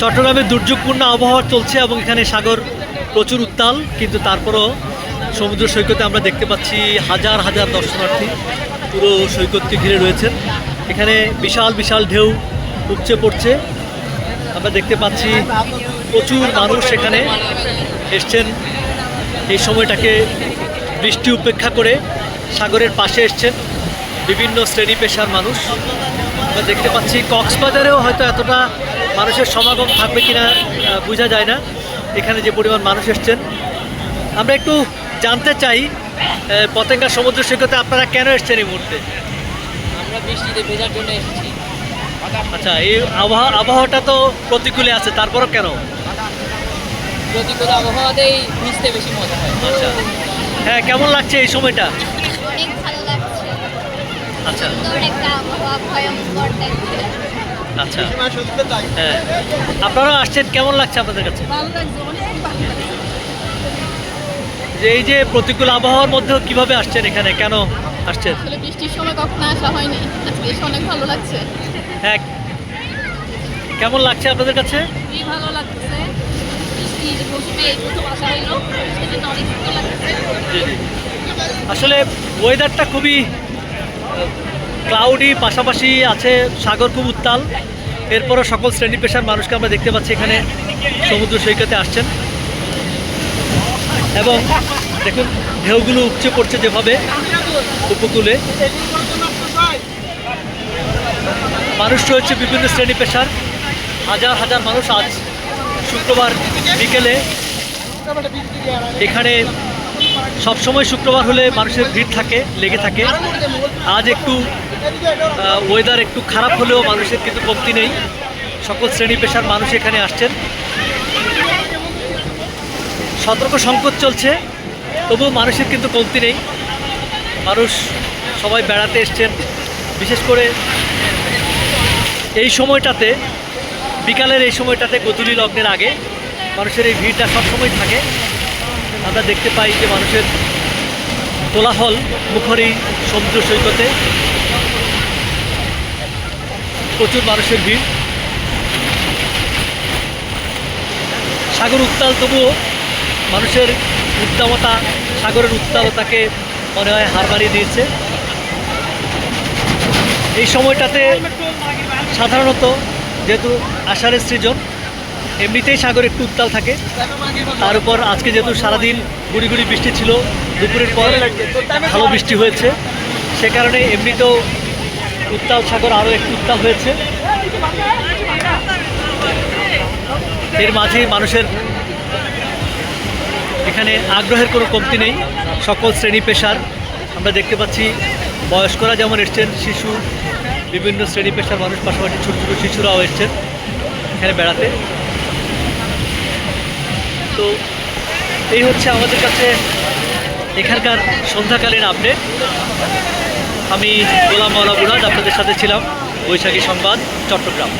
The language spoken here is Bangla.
চট্টগ্রামে দুর্যোগপূর্ণ আবহাওয়া চলছে এবং এখানে সাগর প্রচুর উত্তাল, কিন্তু তারপরও সমুদ্র সৈকতে আমরা দেখতে পাচ্ছি হাজার হাজার দর্শনার্থী পুরো সৈকতকে ঘিরে রয়েছেন। এখানে বিশাল বিশাল ঢেউ উপচে পড়ছে। আমরা দেখতে পাচ্ছি প্রচুর মানুষ এখানে এসছেন। এই সময়টাকে বৃষ্টি উপেক্ষা করে সাগরের পাশে এসছেন বিভিন্ন শ্রেণি পেশার মানুষ। আমরা দেখতে পাচ্ছি কক্সবাজারেও হয়তো এতটা মানুষের সমাগম থাকবে কিনা বোঝা যায় না। এখানে যে পরিমাণ মানুষ এসছেন। আমরা একটু জানতে চাই পতেঙ্গা সমুদ্র সৈকতে আপনারা কেন এসছেন এই মুহূর্তে? আমরা বৃষ্টিতে ভেজার জন্য এসেছি। আচ্ছা এই আবহাওয়া আবহাওয়াটা তো প্রতিকূলে আছে তারপরও কেন? প্রতিকূল আবহাওয়াতেই ভিজতে বেশি মজা হয়। আচ্ছা। হ্যাঁ কেমন লাগছে এই সময়টা? অনেক ভালো লাগছে। আচ্ছা। একটা আবহাওয়া ভয়ঙ্কর লাগছে আচ্ছা। হ্যাঁ। আপনারা আসছেন কেমন লাগছে আপনাদের কাছে? ভালো লাগছে অনেক ভালো লাগছে। যে এই যে প্রতিকূল আবহাওয়ার মধ্যেও কীভাবে আসছেন এখানে? কেন আসছেন? বৃষ্টির সময় কখনো আসা হয়নি। আজকে এসে অনেক ভালো লাগছে। হ্যাঁ। কেমন লাগছে আপনাদের কাছে? ভালো লাগছে। আসলে ওয়েদারটা খুবই ক্লাউডি পাশাপাশি আছে সাগর খুব উত্তাল। এরপরও সকল শ্রেণি পেশার মানুষকে আমরা দেখতে পাচ্ছি এখানে সমুদ্র সৈকতে আসছেন। এবং দেখুন, ঢেউগুলো উপচে পড়ছে যেভাবে উপকূলে। মানুষ রয়েছে বিভিন্ন শ্রেণি পেশার। হাজার হাজার মানুষ আজ শুক্রবার বিকেলে এখানে সবসময় শুক্রবার হলে মানুষের ভিড় থাকে, লেগে থাকে। আজ একটু ওয়েদার একটু খারাপ হলেও মানুষের কিন্তু কমতি নেই। সকল শ্রেণি পেশার মানুষ এখানে আসছেন। সতর্ক সংকট চলছে, তবুও মানুষের কিন্তু কমতি নেই। মানুষ সবাই বেড়াতে এসছেন। বিশেষ করে এই সময়টাতে, বিকালের এই সময়টাতে গধূলি লগ্নের আগে মানুষের এই ভিড়টা সবসময় থাকে। আমরা দেখতে পাই যে মানুষের কোলাহল মুখরী সমুদ্র সৈকতে। প্রচুর মানুষের ভিড়। সাগর উত্তাল, তবুও মানুষের উদ্দামতা, সাগরের উত্তালতাকে মনে হয় হার মানিয়ে দিয়েছে। এই সময়টাতে সাধারণত যেহেতু আষাঢ়ের সৃজন, এমনিতেই সাগর একটু উত্তাল থাকে। তার উপর আজকে যেহেতু সারাদিন গুড়ি গুড়ি বৃষ্টি ছিল, দুপুরের পর ভালো বৃষ্টি হয়েছে। সে কারণে এমনিতেও উত্তাল সাগর আরও একটু উত্তাল হয়েছে। এর মাঝে মানুষের এখানে আগ্রহের কোনো কমতি নেই, সকল শ্রেণি পেশার। আমরা দেখতে পাচ্ছি বয়স্করা যেমন এসছেন, শিশু, বিভিন্ন শ্রেণি পেশার মানুষ, পাশাপাশি ছোটো ছোটো শিশুরাও এসছেন এখানে বেড়াতে। তো এই হচ্ছে আমাদের কাছে এখানকার সন্ধ্যাকালীন আপডেট আমি গোলাম মাওলা আপনাদের সাথে ছিলাম বৈশাখী সংবাদ চট্টগ্রাম।